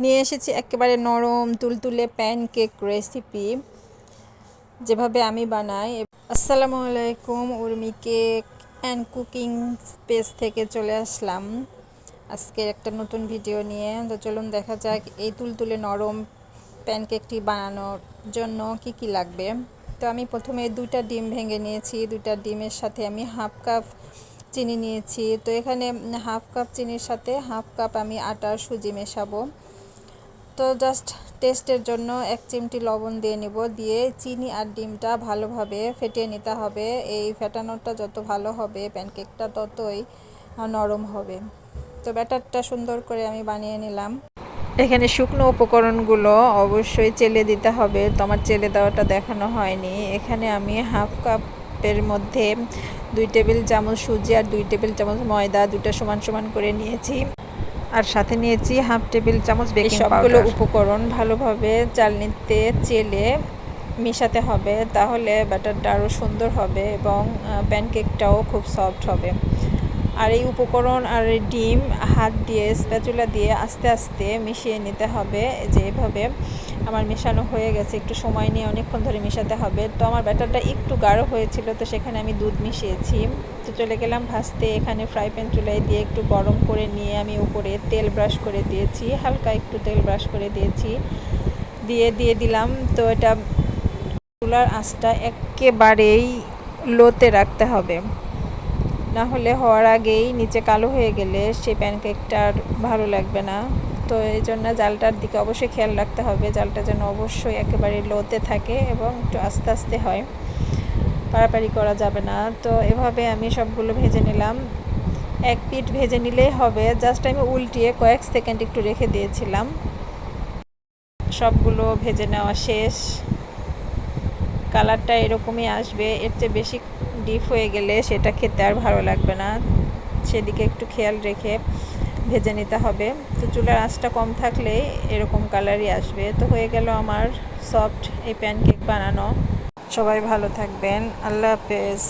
নিয়ে এসেছি একেবারে নরম, তুলতুলে প্যানকেক রেসিপি যেভাবে আমি বানাই। আসসালামু আলাইকুম, Urmi cake and cooking space থেকে চলে আসলাম। আজকে একটা নতুন ভিডিও নিয়ে। তো চলুন দেখা যাক এই তুলতুলে নরম প্যানকেকটি বানানোর জন্য কি কি লাগবে। তো আমি প্রথমে দুইটা ডিম ভেঙে নিয়েছি। দুইটা ডিমের সাথে আমি হাফ কাপ চিনি নিয়েছি। তো এখানে হাফ কাপ চিনির সাথে হাফ কাপ আমি আটার সুজি মেশাবো। তো জাস্ট টেস্টের জন্য এক চিমটি লবণ দিয়ে নিব। দিয়ে চিনি আর ডিমটা ভালোভাবে ফেটিয়ে নিতে হবে। এই ফেটানোটা যত ভালো হবে প্যানকেকটা ততই নরম হবে। তো ব্যাটারটা সুন্দর করে আমি বানিয়ে নিলাম। এখানে শুকনো উপকরণগুলো অবশ্যই চেলে দিতে হবে। তো আমার চেলে দেওয়াটা দেখানো হয়নি। এখানে আমি হাফ কাপের মধ্যে দুই টেবিল চামচ সুজি আর দুই টেবিল চামচ ময়দা দুটো সমান সমান করে নিয়েছি। আর সাথে নিয়েছি হাফ টেবিল চামচ বেকিং সবগুলো উপকরণ ভালোভাবে চালনিতে চেলে মেশাতে হবে তাহলে ব্যাটারটা আরও সুন্দর হবে এবং প্যানকেকটাও খুব সফট হবে। আর এই উপকরণ আর ডিম হাত দিয়ে, স্প্যাচুলা দিয়ে আস্তে আস্তে মিশিয়ে নিতে হবে যে এভাবে আমার মেশানো হয়ে গেছে। একটু সময় নিয়ে অনেকক্ষণ ধরে মেশাতে হবে। তো আমার ব্যাটারটা একটু গাঢ় হয়েছিল, তো সেখানে আমি দুধ মিশিয়েছি। তো চলে গেলাম ভাজতে। এখানে ফ্রাই প্যান চুলায় দিয়ে একটু গরম করে নিয়ে আমি উপরে তেল ব্রাশ করে দিয়েছি। হালকা একটু তেল ব্রাশ করে দিয়েছি। দিয়ে দিয়ে দিলাম। তো এটা চুলার আঁচটা একেবারেই লোতে রাখতে হবে। না হলে হওয়ার আগেই নিচে কালো হয়ে গেলে সেই প্যানকেকটা আর ভালো লাগবে না। তো এই জন্য জালটার দিকে অবশ্যই খেয়াল রাখতে হবে। জালটা যেন অবশ্যই একেবারে লোতে থাকে এবং একটু আস্তে আস্তে হয়। পাড়াপাড়ি করা যাবে না। তো এভাবে আমি সবগুলো ভেজে নিলাম। এক পিঠ ভেজে নিলেই হবে। জাস্ট আমি উল্টিয়ে কয়েক সেকেন্ড একটু রেখে দিয়েছিলাম। সবগুলো ভেজে নেওয়া শেষ। কালারটা এরকমই আসবে। এর চেয়ে বেশি ডিপ হয়ে গেলে সেটা খেতে আর ভালো লাগবে না। সেদিকে একটু খেয়াল রেখে ভেজে নিতে হবে। তো চুলার আঁচটা কম থাকলে এরকম কালারই আসবে। তো হয়ে গেল আমার সফট এই প্যানকেক বানানো। সবাই ভালো থাকবেন। আল্লাহ হাফেজ।